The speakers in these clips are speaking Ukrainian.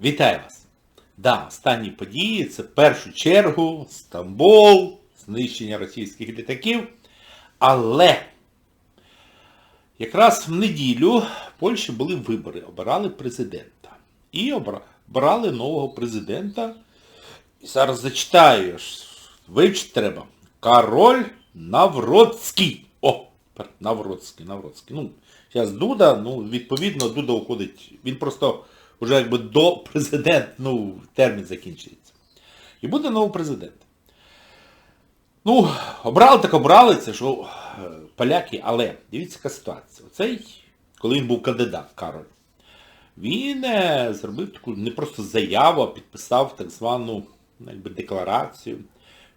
Вітаю вас! Да, останні події це в першу чергу Стамбул, знищення російських літаків. Але якраз в неділю в Польщі були вибори, обирали президента. І обра- обирали нового президента. І зараз зачитаю, вивчити треба. Король Навроцький. О, Навроцький, Навроцький. Ну, зараз Дуда, ну, відповідно, Дуда уходить. Він просто вже якби до президента, ну, термін закінчується. І буде новий президент. Ну, обрали так обрали, це ж о, е, поляки, але дивіться, яка ситуація. Оцей, коли він був кандидат, Кароль, він е, зробив таку не просто заяву, а підписав так звану ну, якби, декларацію,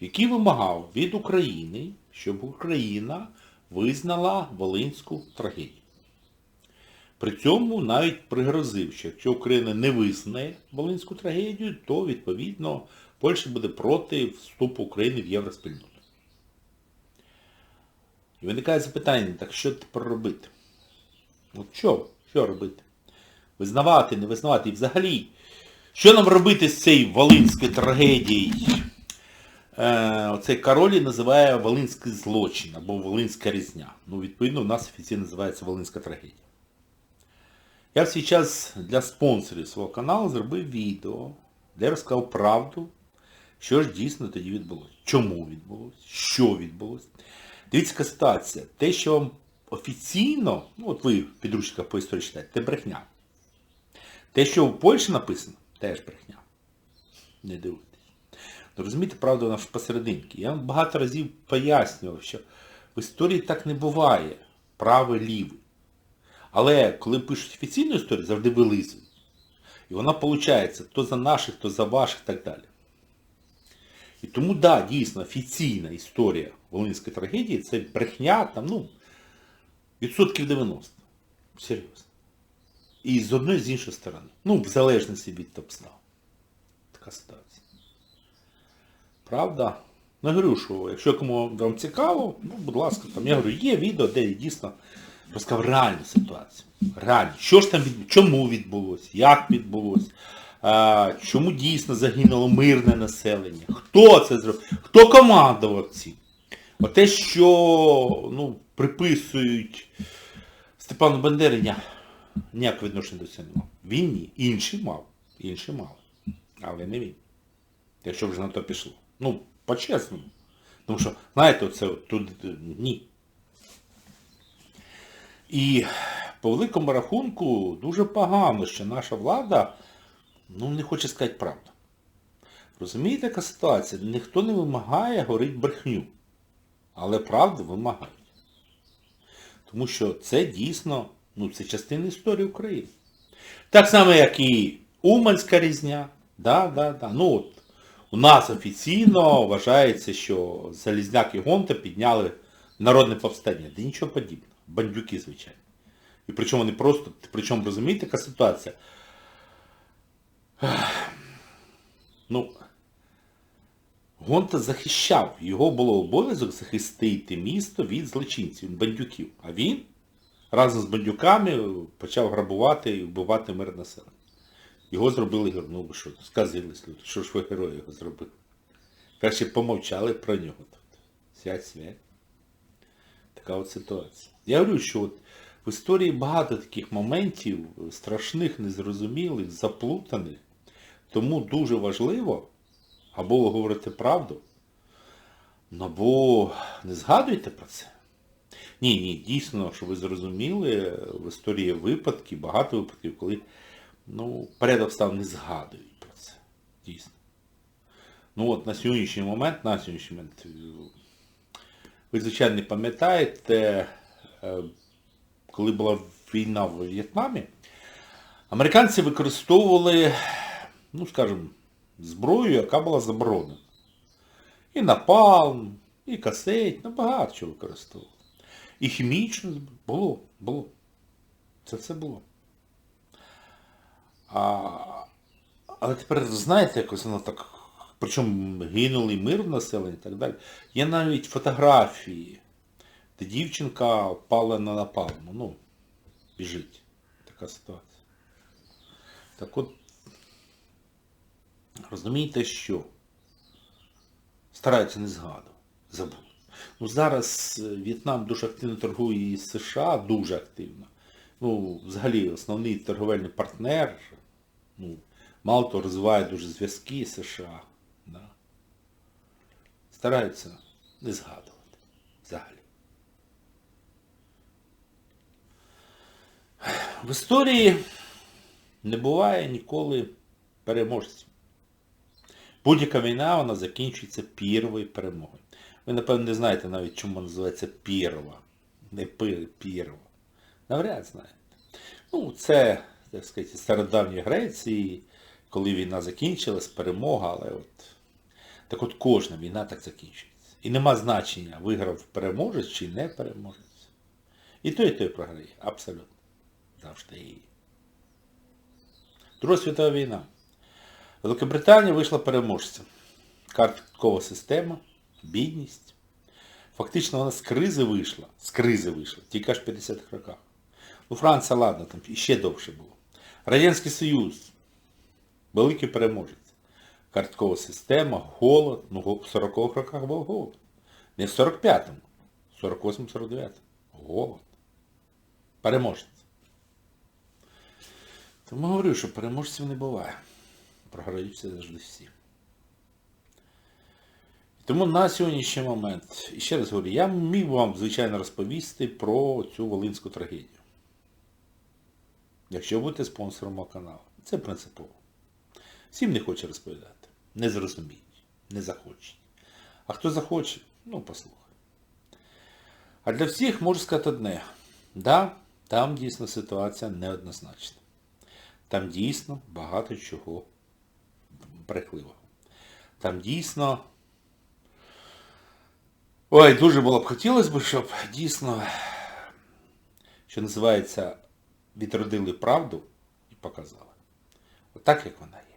в якій вимагав від України, щоб Україна визнала Волинську трагедію. При цьому навіть пригрозив, що якщо Україна не визнає Волинську трагедію, то відповідно Польща буде проти вступу України в євроспільноту. І виникає запитання, так що тепер робити? От що? Що робити? Визнавати, не визнавати. І взагалі, що нам робити з цією Волинською трагедією? Е, оцей король називає Волинський злочин або Волинська різня. Ну, відповідно, у нас офіційно називається Волинська трагедія. Я в свій час для спонсорів свого каналу зробив відео, де розказав правду, що ж дійсно тоді відбулося. Чому відбулося, що відбулося. Дивіться, ситуація. Те, що вам офіційно, ну от ви в підручниках по історії читаєте, це брехня. Те, що в Польщі написано, теж брехня. Не дивуйтесь. Ну, розумієте, правда, вона ж посерединки. Я вам багато разів пояснював, що в історії так не буває. Правий, лівий. Але коли пишуть офіційну історію, завжди вилизують. І вона виходить то за наших, то за ваших і так далі. І тому, так, да, дійсно, офіційна історія Волинської трагедії це брехня, там, ну, відсотків 90. Серйозно. І з одної, з іншої сторони. Ну, в залежності від обставин. Така ситуація. Правда? Ну, говорю, що якщо кому вам цікаво, ну, будь ласка, там, я говорю, є відео, де дійсно розказав реальну ситуацію. Реально. Що ж там від... чому відбулося, як відбулося, чому дійсно загинуло мирне населення, хто це зробив, хто командував цим. Оте, що ну, приписують Степану Бандері, ня, ніякого відношення до цього не мав. Він ні. Інші мав. Інші мали. Але не він. Якщо вже на то пішло. Ну, по-чесному. Тому що, знаєте, от тут е, ні. І по великому рахунку дуже погано, що наша влада ну, не хоче сказати правду. Розумієте, яка ситуація? Ніхто не вимагає говорити брехню. Але правду вимагають. Тому що це дійсно, ну, це частина історії України. Так само, як і Уманська різня. Да, да, да. Ну, от, у нас офіційно вважається, що Залізняк і Гонта підняли народне повстання. Да нічого подібного. Бандюки, звичайно. І причому вони просто, причому розумієте, яка ситуація? Ну, Гонта захищав. Його було обов'язок захистити місто від злочинців, бандюків. А він разом з бандюками почав грабувати і вбивати мир населення. Його зробили героєм. Ну що, сказились люди, що ж ви герої його зробили? Перші помовчали про нього. Тут. Сядь свять. Така от ситуація. Я говорю, що от в історії багато таких моментів страшних, незрозумілих, заплутаних. Тому дуже важливо або говорити правду, ну, або не згадуйте про це. Ні, ні, дійсно, що ви зрозуміли, в історії випадки, багато випадків, коли ну, перед обставин не згадують про це. Дійсно. Ну от на сьогоднішній момент, на сьогоднішній момент, ви, звичайно, пам'ятаєте, е, коли була війна в В'єтнамі, американці використовували, ну скажімо, зброю, яка була заборонена. І напалм, і касеть, ну багато чого використовували. І хімічну зброю. Було, було. Це все було. А, але тепер знаєте, якось воно так, причому гинули мир в населенні і так далі. Є навіть фотографії, де дівчинка впала на напалму. Ну, біжить. Така ситуація. Так от, розумієте, що стараються не згадувати. Забудь. Ну зараз е, В'єтнам дуже активно торгує із США, дуже активно. Ну, взагалі, основний торговельний партнер, ну, мало того, розвиває дуже зв'язки з США. Стараються не згадувати. Взагалі. В історії не буває ніколи переможців. Будь-яка війна, вона закінчується першою перемогою. Ви, напевно, не знаєте навіть, чому називається Пірова. Не Пірова. Навряд знаєте. Ну, це, так сказати, стародавньої Греції, коли війна закінчилась, перемога, але от. Так от кожна війна так закінчується. І нема значення, виграв переможець чи не переможець. І той, і той програє. Абсолютно. Завжди. Друга світова війна. Великобританія вийшла переможцем. Карткова система, бідність. Фактично вона з кризи вийшла. З кризи вийшла. Тільки аж в 50-х роках. Ну, Франція, ладно, там іще довше було. Радянський Союз. Великий переможець. Карткова система, голод. Ну, в 40-х роках був голод. Не в 45-му. В 48-49. Голод. Переможець. Тому говорю, що переможців не буває. Програють все завжди всі. Тому на сьогоднішній момент, і ще раз говорю, я міг вам, звичайно, розповісти про цю Волинську трагедію. Якщо будете спонсором мого каналу. Це принципово. Всім не хоче розповідати. Не зрозуміють, не захочуть. А хто захоче, ну послухай. А для всіх можу сказати одне. Да, там дійсно ситуація неоднозначна. Там дійсно багато чого брехливого. Там дійсно... Ой, дуже було б хотілося б, щоб дійсно, що називається, відродили правду і показали. Отак, як вона є.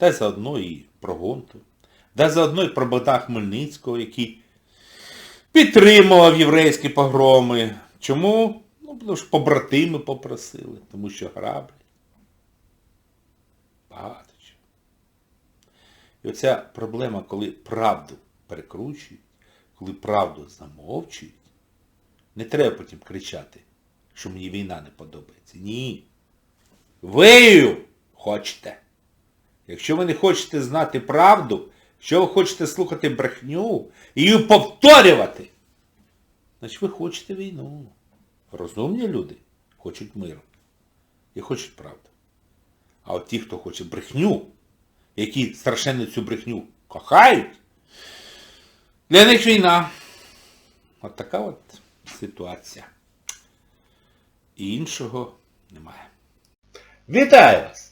Дай заодно і про Гонту. Дай заодно і про Богдана Хмельницького, який підтримував єврейські погроми. Чому? Ну, тому що побратими попросили, тому що граблі. Багато чого. І оця проблема, коли правду перекручують, коли правду замовчують, не треба потім кричати, що мені війна не подобається. Ні. Ви хочете. Якщо ви не хочете знати правду, якщо ви хочете слухати брехню і її повторювати, значить ви хочете війну. Розумні люди хочуть миру і хочуть правду. А от ті, хто хоче брехню, які страшенно цю брехню кохають, для них війна. От така от ситуація. І іншого немає. Вітаю вас!